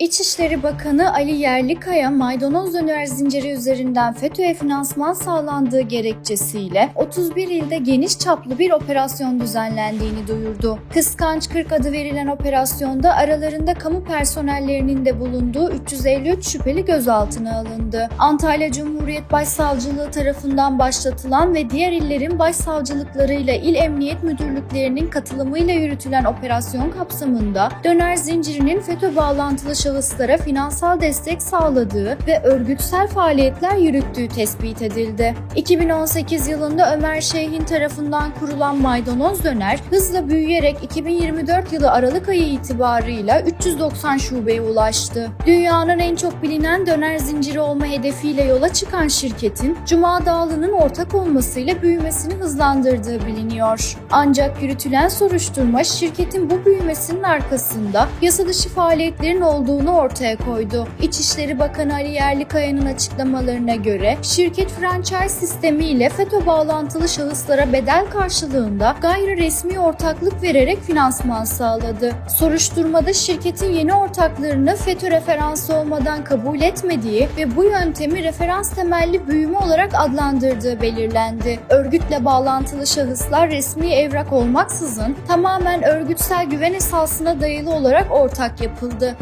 İçişleri Bakanı Ali Yerlikaya, maydanoz döner zinciri üzerinden FETÖ'ye finansman sağlandığı gerekçesiyle 31 ilde geniş çaplı bir operasyon düzenlendiğini duyurdu. Kıskanç 40 adı verilen operasyonda aralarında kamu personellerinin de bulunduğu 353 şüpheli gözaltına alındı. Antalya Cumhuriyet Başsavcılığı tarafından başlatılan ve diğer illerin başsavcılıklarıyla il emniyet müdürlüklerinin katılımıyla yürütülen operasyon kapsamında döner zincirinin FETÖ bağlantılı şahıslara finansal destek sağladığı ve örgütsel faaliyetler yürüttüğü tespit edildi. 2018 yılında Ömer Şeyhin tarafından kurulan Maydanoz Döner hızla büyüyerek 2024 yılı Aralık ayı itibarıyla 390 şubeye ulaştı. Dünyanın en çok bilinen döner zinciri olma hedefiyle yola çıkan şirketin Cuma Dağlı'nın ortak olmasıyla büyümesini hızlandırdığı biliniyor. Ancak yürütülen soruşturma şirketin bu büyümesinin arkasında yasa dışı faaliyetlerin olduğunu ortaya koydu. İçişleri Bakanı Ali Yerlikaya'nın açıklamalarına göre şirket franchise sistemiyle FETÖ bağlantılı şahıslara bedel karşılığında gayri resmi ortaklık vererek finansman sağladı. Soruşturmada şirketin yeni ortaklarını FETÖ referansı olmadan kabul etmediği ve bu yöntemi referans temelli büyüme olarak adlandırdığı belirlendi. Örgütle bağlantılı şahıslar resmi evrak olmaksızın tamamen örgütsel güven esasına dayalı olarak ortak yapıldı.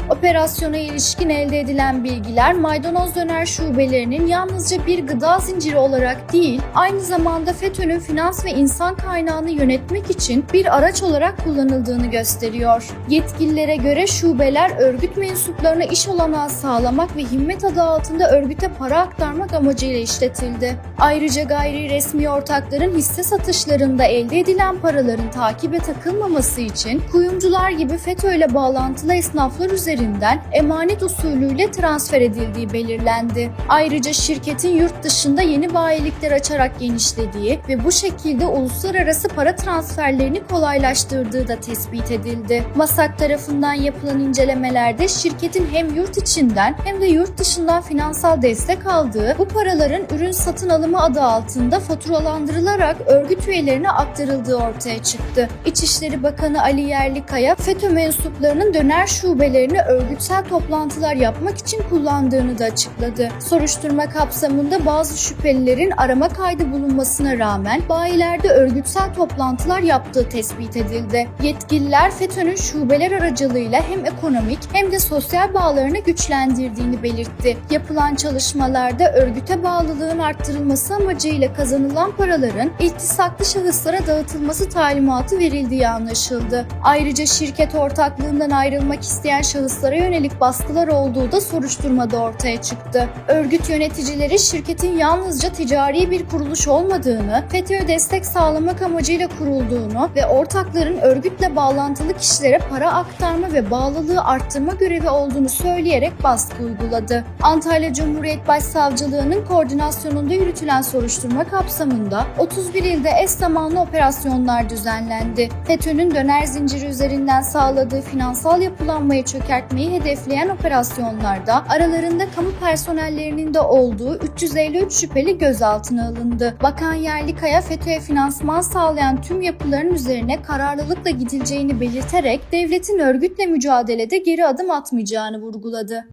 Operasyona ilişkin elde edilen bilgiler maydanoz döner şubelerinin yalnızca bir gıda zinciri olarak değil, aynı zamanda FETÖ'nün finans ve insan kaynağını yönetmek için bir araç olarak kullanıldığını gösteriyor. Yetkililere göre şubeler örgüt mensuplarına iş olanağı sağlamak ve himmet adı altında örgüte para aktarmak amacıyla işletildi. Ayrıca gayri resmi ortakların hisse satışlarında elde edilen paraların takibe takılmaması için kuyumcular gibi FETÖ ile bağlantılı esnaflar üzerinden emanet usulüyle transfer edildiği belirlendi. Ayrıca şirketin yurt dışında yeni bayilikler açarak genişlediği ve bu şekilde uluslararası para transferlerini kolaylaştırdığı da tespit edildi. Masak tarafından yapılan incelemelerde şirketin hem yurt içinden hem de yurt dışından finansal destek aldığı bu paraların ürün satın alımı adı altında faturalandırılarak örgüt üyelerine aktarıldığı ortaya çıktı. İçişleri Bakanı Ali Yerlikaya, FETÖ mensuplarının döner şubelerini örgütsel toplantılar yapmak için kullandığını da açıkladı. Soruşturma kapsamında bazı şüphelilerin arama kaydı bulunmasına rağmen bayilerde örgütsel toplantılar yaptığı tespit edildi. Yetkililer FETÖ'nün şubeler aracılığıyla hem ekonomik hem de sosyal bağlarını güçlendirdiğini belirtti. Yapılan çalışmalarda örgüte bağlılığın arttırılması amacıyla kazanılan paraların iltisaklı şahıslara dağıtılması talimatı verildiği anlaşıldı. Ayrıca şirket ortaklığından ayrılmak isteyen şahıslara yönelik baskılar olduğu da soruşturmada ortaya çıktı. Örgüt yöneticileri şirketin yalnızca ticari bir kuruluş olmadığını, FETÖ'ye destek sağlamak amacıyla kurulduğunu ve ortakların örgütle bağlantılı kişilere para aktarma ve bağlılığı arttırma görevi olduğunu söyleyerek baskı uyguladı. Antalya Cumhuriyet Başsavcılığı'nın koordinasyonunda yürütülen soruşturma kapsamında 31 ilde eş zamanlı operasyonlar düzenlendi. FETÖ'nün döner zinciri üzerinden sağladığı finansal yapılanmayı çökertmeyi hedefleyen operasyonlarda aralarında kamu personellerinin de olduğu 353 şüpheli gözaltına alındı. Bakan Yerlikaya FETÖ'ye finansman sağlayan tüm yapıların üzerine kararlılıkla gidileceğini belirterek devletin örgütle mücadelede geri adım atmayacağını vurguladı.